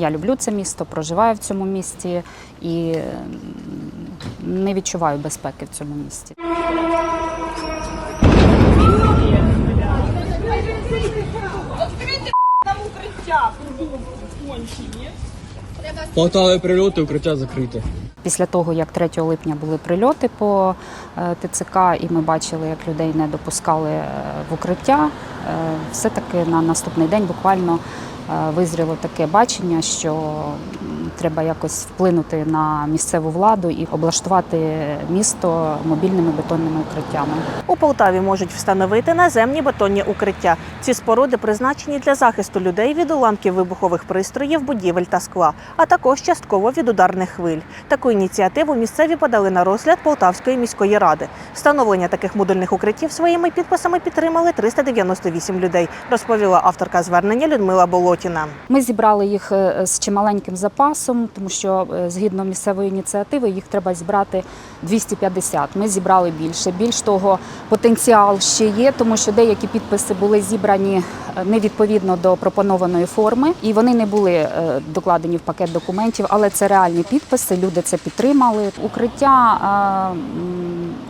Я люблю це місто, проживаю в цьому місті і не відчуваю безпеки в цьому місті. Полтали прильоти, укриття закрите. Після того, як 3 липня були прильоти по е, ТЦК, і ми бачили, як людей не допускали е, в укриття, е, все-таки на наступний день буквально визріло таке бачення, що треба якось вплинути на місцеву владу і облаштувати місто мобільними бетонними укриттями. У Полтаві можуть встановити наземні бетонні укриття. Ці споруди призначені для захисту людей від уламків вибухових пристроїв, будівель та скла, а також частково від ударних хвиль. Таку ініціативу місцеві подали на розгляд Полтавської міської ради. Встановлення таких модульних укриттів своїми підписами підтримали 398 людей, розповіла авторка звернення Людмила Болотіна. Ми зібрали їх е, з чималеньким запасом, тому що е, згідно місцевої ініціативи їх треба зібрати 250. Ми зібрали більше. Більш того, потенціал ще є, тому що деякі підписи були зібрані е, невідповідно до пропонованої форми, і вони не були е, докладені в пакет документів, але це реальні підписи. Люди це підтримали. Укриття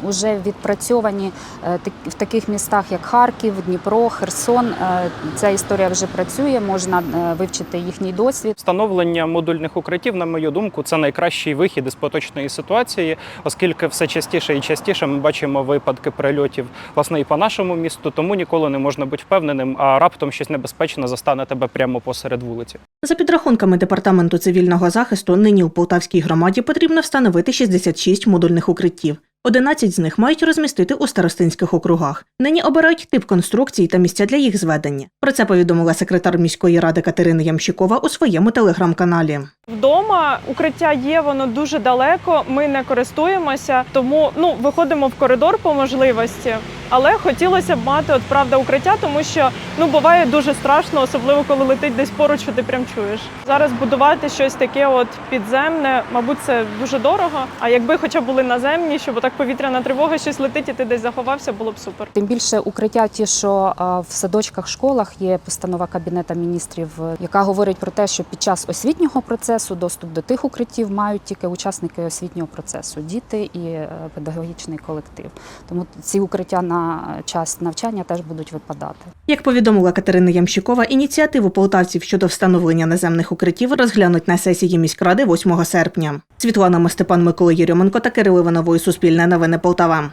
вже відпрацьовані е, в таких містах, як Харків, Дніпро, Херсон. Е, Ця історія вже працює. Можна е, вивчити їхній досвід. Встановлення модульних укриттів, на мою думку, це найкращий вихід із поточної ситуації, оскільки все частіше і частіше ми бачимо випадки прильотів власне і по нашому місту, тому ніколи не можна бути впевненим, а раптом щось небезпечне застане тебе прямо посеред вулиці. За підрахунками департаменту цивільного захисту, нині у Полтавській громаді потрібно встановити 66 модульних укриттів. 11 з них мають розмістити у старостинських округах. Нині обирають тип конструкції та місця для їх зведення. Про це повідомила секретар міської ради Катерина Ямщикова у своєму телеграм-каналі. Вдома укриття є, воно дуже далеко. Ми не користуємося, тому ну виходимо в коридор по можливості. Але хотілося б мати от правда укриття, тому що ну буває дуже страшно, особливо коли летить десь поруч, що ти прям чуєш. Зараз будувати щось таке, от підземне, мабуть, це дуже дорого. А якби хоча були наземні, щоб отак повітряна тривога, щось летить, і ти десь заховався, було б супер. Тим більше укриття, ті, що в садочках, школах є постанова кабінета міністрів, яка говорить про те, що під час освітнього процесу доступ до тих укриттів мають тільки учасники освітнього процесу, діти і е, педагогічний колектив. Тому ці укриття на час навчання теж будуть випадати. Як повідомила Катерина Ямщикова, ініціативу полтавців щодо встановлення наземних укриттів розглянуть на сесії міськради 8 серпня. Світлана Мостепан, Микола Єрьоменко та Кирил Іванової Суспільне новини Полтава.